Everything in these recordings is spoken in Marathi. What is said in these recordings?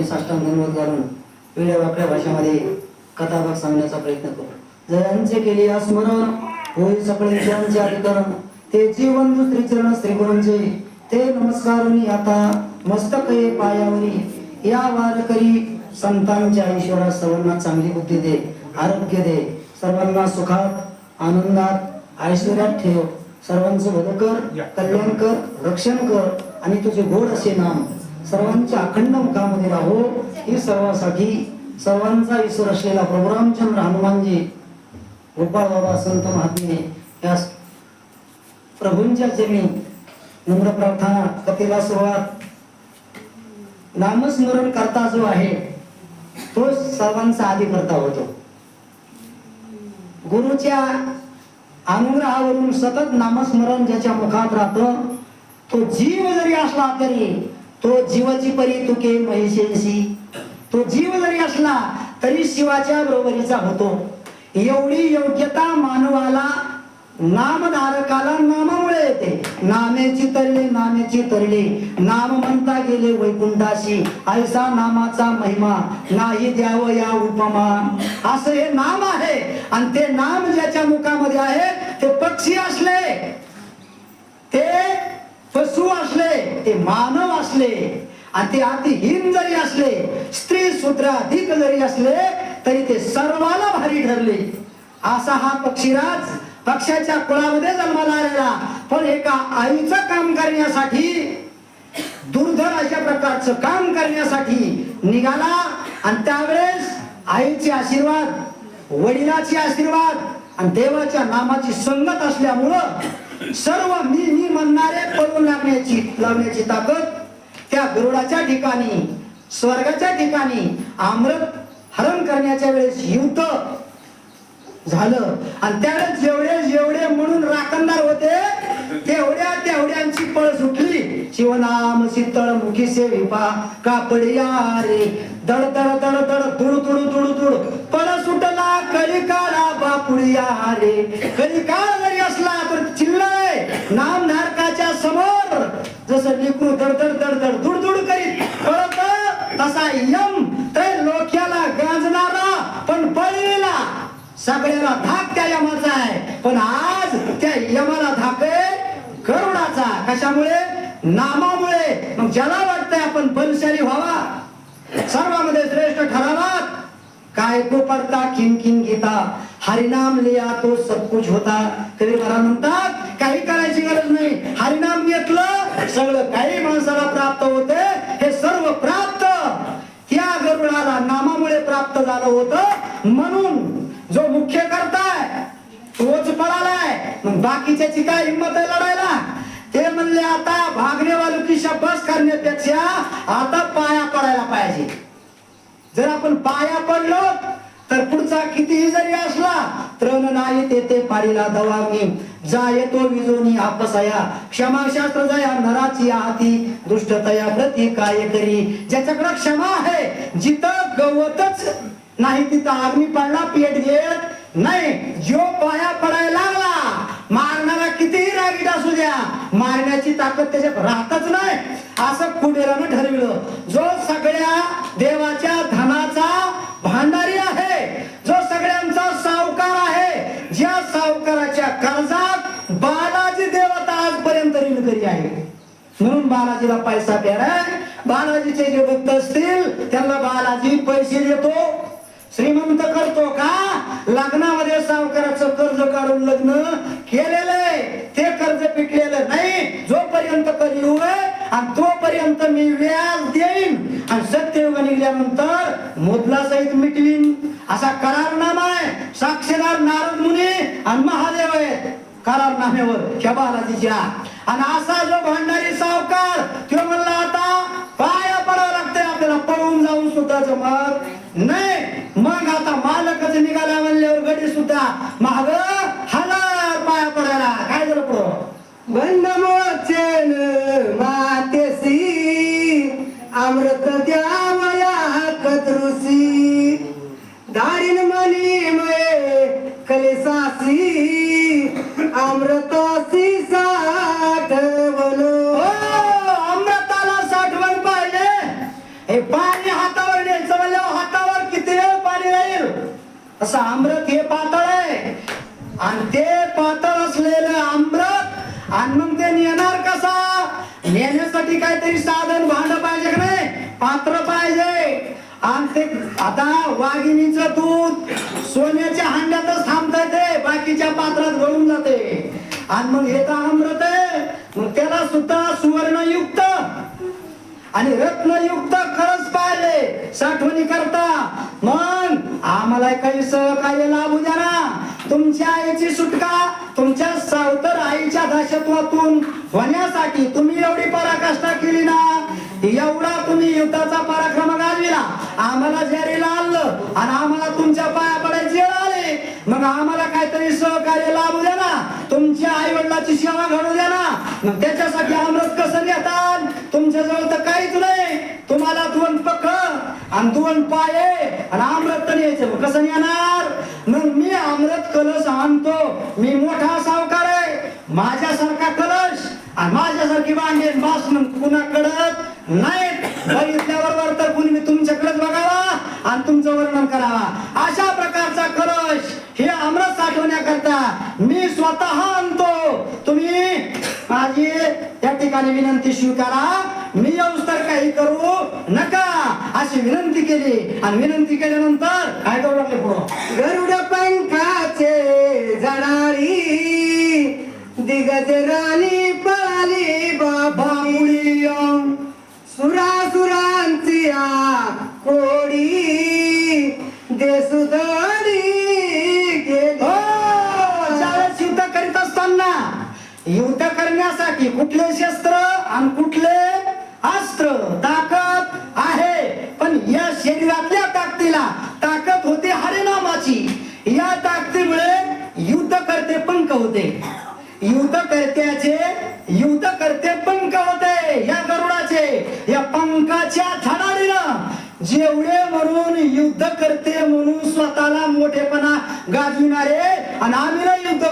चरणी साष्टांग धन्यवाद घालून वेड्या वाकड्या भाषेमध्ये कथाभाग सांगण्याचा प्रयत्न करू. जयांचे केले स्मरण होई सकळे जयांचे अधिकरण ते जीवन दुसरे चरण श्री गुरूंचे ते नमस्कारुनी आता मस्तक ये पायावरी. या वारकरी संतांच्या ईश्वरा सर्वांना चांगली बुद्धी दे आरोग्य दे. सर्वांना सुखात आनंदात ऐश्वर्यात ठेव. सर्वांचं भलं कर कल्याण कर रक्षण कर आणि तुझे गोड असे नाम सर्वांच्या अखंड मुखामध्ये राहो. ही सर्वांसाठी सर्वांचा ईश्वर असलेला प्रभुरामचंद्र हनुमानजी गोपाळ बाबा संत महात्मे या प्रभूंच्या चरणी नम्र प्रार्थना कथेला सुरुवात नामस्मरण करता जो आहे तो सर्वांचा आधी करता होतो. गुरुच्या अनुग्रहावरून सतत नामस्मरण ज्याच्या मुखात राहतं तो जीव जरी असला तरी तो जीवची परी तुके महिषेशी. तो जीव जरी असला तरी शिवाच्या बरोबरीचा होतो. एवढी योग्यता मानवाला नामधारकाला नामामुळे येते. नामेची तरले नामेची तरली. नाम म्हणता गेले वैकुंठाशी. ऐसा नामाचा महिमा. नाही द्याव या उपमा. असं हे नाम आहे. आणि ते नाम ज्याच्या मुखामध्ये आहे ते पक्षी असले. ते पशु असले ते मानव असले आणि ते अतिहीन जरी असले स्त्री सूत्र अधिक जरी असले तरी ते सर्वाला भारी ठरले. असा हा पक्षीराज पक्षाच्या कुळामध्ये जन्माला आलेला. पण एका आईचं काम करण्यासाठी दुर्धर अशा प्रकारचं काम करण्यासाठी निघाला आणि त्यावेळेस आईचे आशीर्वाद वडिलाचे आशीर्वाद आणि देवाच्या नामाची संगत असल्यामुळं सर्व मी मी म्हणणारे पळून लागण्याची लावण्याची ताकद त्या गरुडाच्या ठिकाणी स्वर्गाच्या ठिकाणी अमृत हरण करण्याच्या वेळेस युद्ध झालं. आणि त्यावेळेस जेवढे जेवढे म्हणून राखणदार होते तेवढ्या तेवढ्यांची पळ सुटली. शिवनाम शीतळ मुखी सेविपा कापडिया रे. दड दड दड दड तुड तुड तुड तुड पळ सुटला कलिकाला काळा बापुडिया रे कलिकाळ काळ जरी असला तर चिल्लाय नाम धारकाच्या समोर. जसं निकू दड दड दड दड दुड दुड करीत. पळत तसा यम ते लोक्याला गांजणारा पण पळलेला सगळ्याला धाक त्या यमाचा आहे. पण आज त्या यमाला धाक आहे करुणाचा. कशामुळे? नामामुळे मग ज्याला वाटतंय आपण बलशाली व्हावा. सर्वांमध्ये श्रेष्ठ ठरावात काय को पडता किन किन गीता. हरिनाम लिया तो सब कुछ होता. कधी मला म्हणतात काही करायची गरज नाही. हरिनाम घेतलं सगळं काही माणसाला प्राप्त होते. हे सर्व प्राप्त. त्या गरुडाला नामामुळे प्राप्त झालं होतं. म्हणून जो मुख्य करताय तोच पळालाय मग बाकीच्याची काय हिंमत आहे लढायला? ते म्हणले आता भागणे वालू बस करण्यापेक्षा आता पाया पडायला पाहिजे. जर आपण पाया पडलो तर पुढचा कितीही जरी असला तृण नाही ते पाडीला दवा मी जा येतो विजोनी आपसया. क्षमाशास्त्र जया नराची आती दुष्टतया प्रती काय करी. ज्याच्याकडे क्षमा आहे जिथं गवतच नाही तिथं आर्मी पडला पेट घेत नाही. जो पाया पडायला लागला मारणारा कितीही रागीट असू द्या मारण्याची ताकद त्याच्यात राहतच नाही. असं कुबेरानं ठरविलं. जो सगळ्या देवाच्या धनाचा भांडारी आहे जो सगळ्यांचा सावकार आहे ज्या सावकाराच्या कर्जात बालाजी देवता आजपर्यंत ऋणकरी आहे. म्हणून बालाजीला पैसा द्या बालाजीचे जे भक्त असतील त्यांना बालाजी पैसे देतो. श्रीमंत करतो का? लग्नामध्ये सावकाराचं कर्ज काढून लग्न केलेलं आहे. ते कर्ज पिकलेलं नाही. जोपर्यंत कलियुग आणि तोपर्यंत मी व्याज देईन. आणि सत्ययुग निघल्यानंतर मोदला सहित मिटवीन. असा करारनामा आहे. साक्षीदार नारद मुनी आणि महादेव आहेत. करारनाम्यावर ह्या बालाजीच्या. आणि असा जो भांडारी सावकार तो म्हणला आता पाया पडावं लागतंय. आपल्याला पळून जाऊन सुद्धा जमत नाही. मग आता मालकच निघाला म्हणल्यावर गडी सुद्धा माग हजार पाया पडायला. काय झालं पुढं? बंद मोचेन मातेसी अमृत द्यावया कदृसी दारिन मनी मये कलेसासी अमृतासी असं अमृत हे पातळ आहे. आणि ते पातळ असलेलं अमृत आणि मग ते नेणार कसा? नेण्यासाठी काहीतरी साधन भांड पाहिजे का नाही? पात्र पाहिजे. आणि ते आता वाघिणीचं दूध सोन्याच्या हांड्यातच थांबतंय ते बाकीच्या पात्रात गळून जाते. आणि मग हे तर अमृत आहे. मग त्याला सुद्धा सुवर्णयुक्त आणि रत्नयुक्त खरंच पाहिले. साठवणी करता. मग आम्हाला काही सहकार्य लाभू द्या ना. तुमच्या आईची सुटका तुमच्या सावतर आईच्या दासत्वातून होण्यासाठी तुम्ही एवढी पराकाष्ठा केली ना. एवढा तुम्ही युद्धाचा पराक्रम गाजविला. आम्हाला जरीला आणलं आणि आम्हाला तुमच्या पाया पडायची आले मग आम्हाला काहीतरी सहकार्य लाभू द्या ना. तुमच्या आई वडिलाची सेवा घडू द्या ना. मग त्याच्यासाठी अमृत कसं नेतात तुमच्याजवळ तर काहीच नाही. तुम्हाला दोन पकड आणि दोन पाय आणि अमृत न्यायचं मग कसं नेणार? मग मी अमृत कलश आणतो. मी मोठा सावकार आहे. माझ्यासारखा कलश आणि माझ्यासारखी भांडे बास मग कुणाकडत नाही बघितल्याबरोबर तर कुणी मी तुमच्याकडेच बघावा आणि तुमचं वर्णन करावा. अशा प्रकारचा कलश हे अमृत साठवण्याकरता मी स्वतः आणतो. तुम्ही माझी त्या ठिकाणी विनंती स्वीकारा. मी येऊस तर काही करू नका. अशी विनंती केली. आणि विनंती केल्यानंतर काय करू लागले पुढं? गरुड पंखाचे जडारी दिगज राणी पळाली बाबामुळी बापुडी सुरासुरांची कोडी देसुदारी गेली. हो, युद्ध करीत असताना युद्ध करण्यासाठी कुठले शस्त्र आणि कुठले अस्त्र ताकद आहे? पण या शरीरातल्या ताकदीला ताकद होते हरिनामाची. या ताकदीमुळे युद्ध करते पंख होते. युद्ध करत्याचे युद्ध करते पंख होते या गरुडाचे या पंखाच्या धडाडीनं. जेवढे म्हणून युद्ध करते म्हणून स्वतःला मोठेपणा गाजविणारे आणि आम्ही युद्ध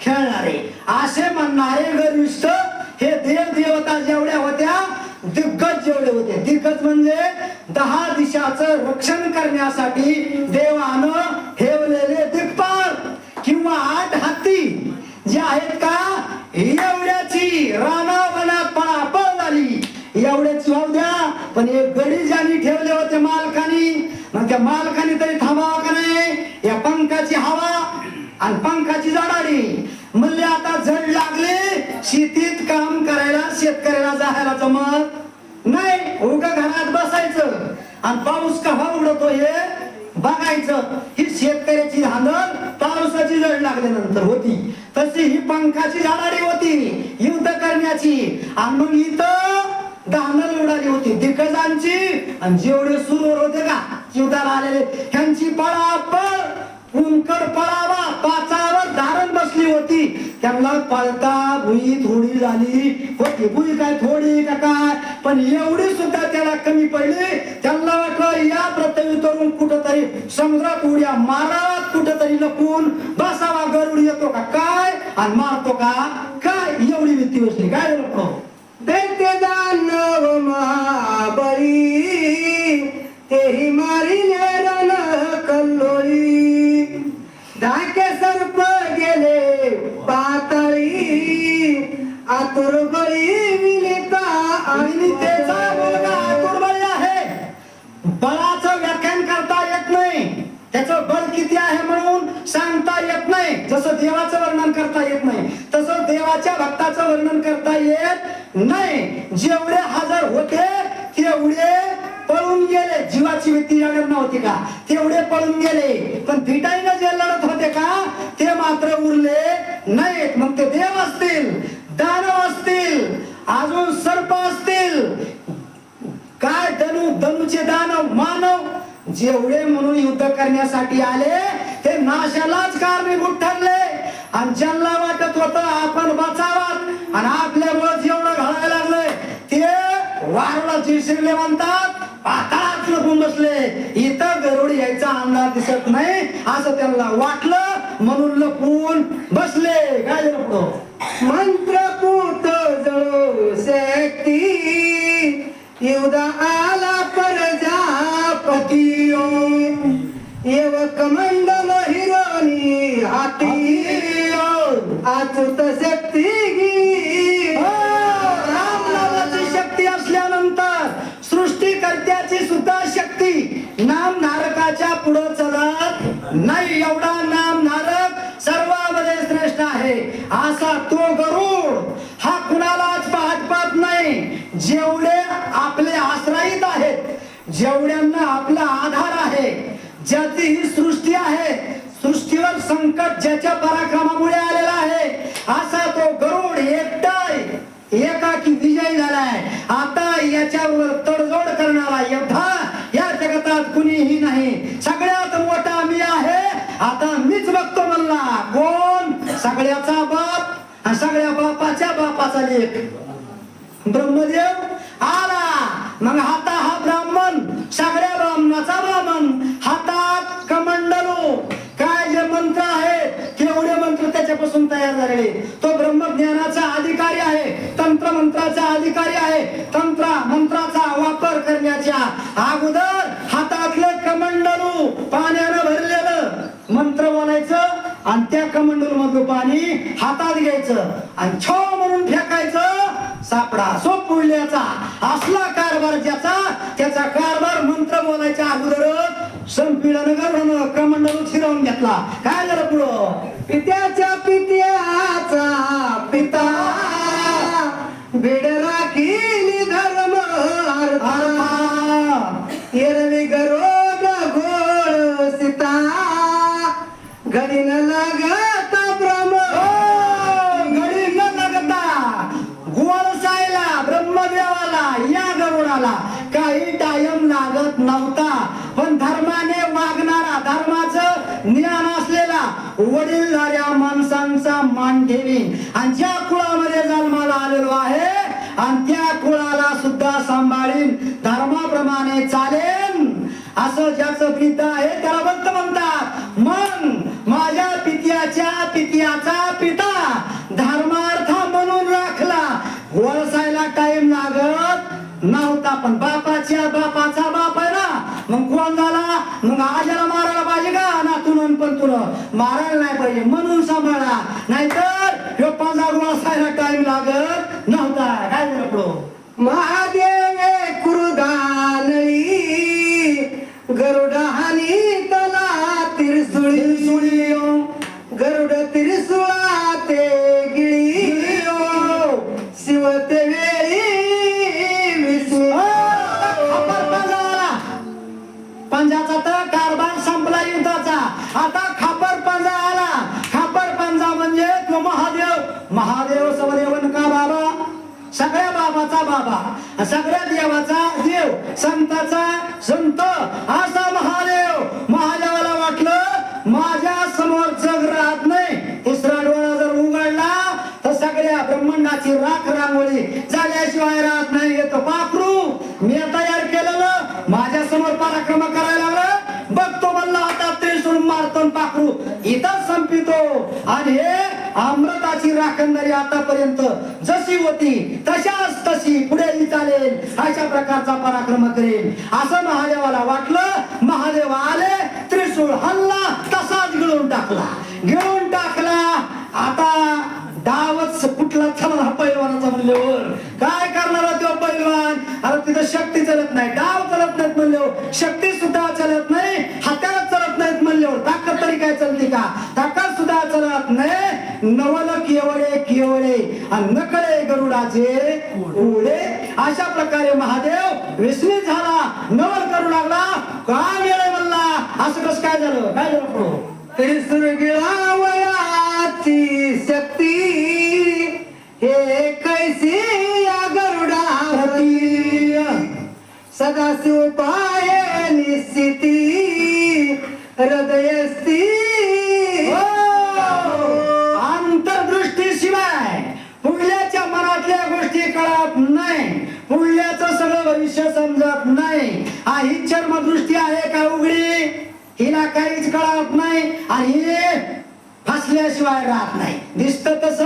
खेळणारे असे म्हणणारे गर्विष्ठ हे देव देवता जेवढ्या होत्या दिग्गज जेवढे होते दिग्गज म्हणजे दहा दिशाचं रक्षण करण्यासाठी देवानं ठेवलेले दिग्पाल किंवा आठ हत्ती जे आहेत का एवढ्याची राणा वनात पळापळ झाली एवढ्याची वाहू द्या पण एक गडी ज्यांनी ठेवले होते मालकानी मग त्या मालकानी तरी थांबावा का नाही या पंखाची हवा आणि पंखाची जडाडी म्हणले आता जड लागले शेतीत काम करायला शेतकऱ्याला जायला जमत नाही. उग घरात बसायचं आणि पाऊस कसा उडतो हे बघायचं. ही शेतकऱ्याची धांदल पावसाची जड लागल्यानंतर होती. तशी ही पंखाची झाडारी होती युद्ध करण्याची. आणि मग इथं धांदल उडाली होती दिग्गजांची. आणि जेवढे सुरूर होते का युद्धाला आलेले त्यांची पळापळ उंकर पळावा पाचा धारण होती. त्यांना पळता भुई थोडी झाली होती भुई काय थोडी का काय? पण एवढी सुद्धा त्याला कमी पडली. त्यांना वाटलं या प्रत्येक तरुण कुठंतरी समुद्रात उड्या मारावात कुठंतरी लपून बसावा गरुड येतो का काय? आणि मारतो का काय? एवढी भीती बसली. काय लोक दैत्य दानव महाबळी तेही मारिले रण कल्लोळी गेले पातळी आतुर बळी आणि त्याचा मुलगा आतुरबळी आहे. बळाचं व्याख्यान करता येत नाही. त्याचं बल किती आहे म्हणून सांगता येत नाही. जसं देवाचं वर्णन करता येत नाही तसं देवाच्या भक्ताचं वर्णन करता येत नाही. जेवढे हजर होते तेवढे पळून गेले. जीवाची भीती लागत नव्हती का? तेवढे पळून गेले. पण फिटाईनं जे लढत होते का ते मात्र उरले नाहीत. मग ते देव असतील दानव असतील अजून सर्प असतील. काय धनु धनुचे दानव मानव? जेवढे म्हणून युद्ध करण्यासाठी आले ते नाशालाच कारणीभूत ठरले. आणि ज्यांना वाटत होत आपण बचावात. आणि आपल्यामुळे जेवढं घालायला लागलंय ते वारला शिरले म्हणतात पाताळात लपून बसले इथं गरुड यायचा अंदाज दिसत नाही असं त्यांना वाटलं. म्हणून लपून बसले काय झालं पुढं. मंत्रपूत जळू शक्ती युदा आला तो गरुड हा कुणालाच पाहत पाहत नाही. जेवढे आपले आश्रयित आहेत जेवढ्यांना आपला आधार आहे ज्याची ही सृष्टी आहे सृष्टीवर संकट ज्याच्या पराक्रमामुळे आलेला आहे असा तो गरुड एकटाय एकाकी विजय झालाय. आता याच्यावर तडजोड करणारा योद्धा या जगतात कुणीही नाही. सगळ्यात मोठा मी आहे. आता मीच बघतो म्हणला कोण? सगळ्याचा बाप सगळ्या बापाच्या बापाचा लेख. ब्रह्मदेव आला. मग हाता हा ब्राह्मण पाणी हातात घ्यायचं आणि छ म्हणून फेकायचं. सापडा. सो पुळल्याचा असला कारभार ज्याचा त्याचा कारभार मंत्र बोलायच्या अगोदरच संपीडन करून कमंडलू फिरवून घेतला. काय झालं पुढं? पित्याच्या पित याचा पिता धर्मार्थ म्हणून राखला. वळसायला टाइम लागत नव्हता पण बापाच्या बापाचा बाप आहे ना. मग कोण झाला? मग आजाला मारायला पाहिजे का? नातून पण तुला मारायला नाही पाहिजे म्हणून सांभाळा. नाहीतर सगळ्या बाबा सगळ्या देवाचा देव संताचा संत असा महादेव. महादेवाला वाटलं माझ्यासमोर जग राहत नाही. दुसरा डोळा जर उघडला तर सगळ्या ब्रह्मांडाची राख रांगोळी झाल्याशिवाय राहत नाही. येतो पाखरू. मी तयार केलेलं माझ्यासमोर पराक्रम करायला लागलं. बघतो म्हणला आता त्रिशूळ मारतो पाखरू. इथं संपितो आणि हे अमृताची राखणदारी आतापर्यंत जशी होती तशाच तशी पुढेही चालेल अशा प्रकारचा पराक्रम करेल. असं महादेवाला वाटलं महादेव आले त्रिशूळ हल्ला तसाच गिळून टाकला. गिळून टाकला आता डावच कुठला चला पैलवानाचा म्हणल्यावर. काय करणार तो पैलवान? अरे तिथं शक्ती चलत नाही डाव चलत नाहीत म्हणल्यावर. शक्ती सुद्धा चलत नाही हात्याला चलत नाहीत म्हणल्यावर. ताकद तरी काय चलते का? ताकद सुद्धा चलत नाही. नवलक केवळे नकळे गरुडाचे उडे. अशा प्रकारे महादेव विस्मित झाला. नवल करू लागला. का मिळे म्हणला? असं कस काय झालं? काय झालं पुढं? त्रिसुर शक्ती हे कैसी या गरुडावरती? सदाशिव पाय निश्चिती हृदयस्ती पुढल्याचं सगळं समजत नाही हा ही चर्मदृष्टी आहे का उघडी? हिला काहीच कळत नाही आणि फसल्याशिवाय राहत नाही. दिसत तस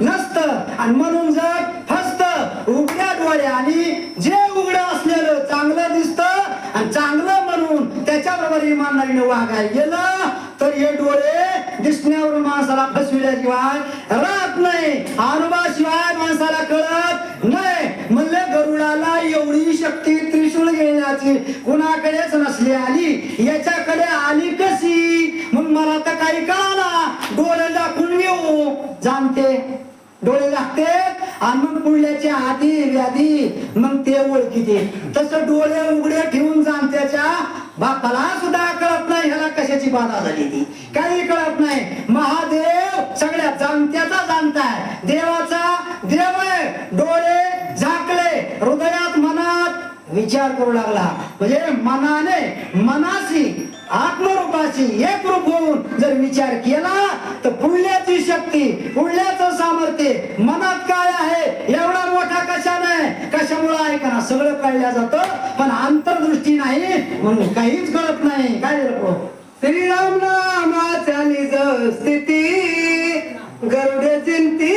नसत. आणि म्हणून जर फसत उघड्या डोळ्याने जे उघड असलेलं चांगलं दिसत आणि चांगलं म्हणून त्याच्याबरोबर इमानदारीने वागायला गेलं तर हे डोळे दिसण्यावरून माणसाला फसविल्याशिवाय राहत नाही. अनुभवाशिवाय माणसाला कळत नाही म्हणले गरुडाला एवढी शक्ती त्रिशूळ कुणाकडेच नसली आली. याच्याकडे आली कशी? मग मला तर काही कळाला. डोळे दाखवून येऊ. जाणते. डोळे लागते आणि मग पुढल्याची आधी व्याधी मग ते ओळखीते तसं डोळे उघडे ठेवून जाणत्याच्या बापाला सुद्धा कळत नाही ह्याला कशाची बाधा झाली ती. काही कळत नाही. महादेव सगळ्या जाणत्याचा जाणताय. देवाचा देव आहे डोळे झाकले हृदयात मनात विचार करू लागला. म्हणजे मनाने मनाशी आत्मरूपाशी एक रूप होऊन जर विचार केला तर पुढल्याची शक्ती पुढल्याचं सामर्थ्य मनात काय आहे एवढा मोठा कशाने? कशामुळे आहे का सगळं कळलं जातं पण आंतरदृष्टी नाही म्हणून काहीच कळत नाही. काय रे प्रभू? श्रीराम नामाच्या निज स्थिती गरुड चिंती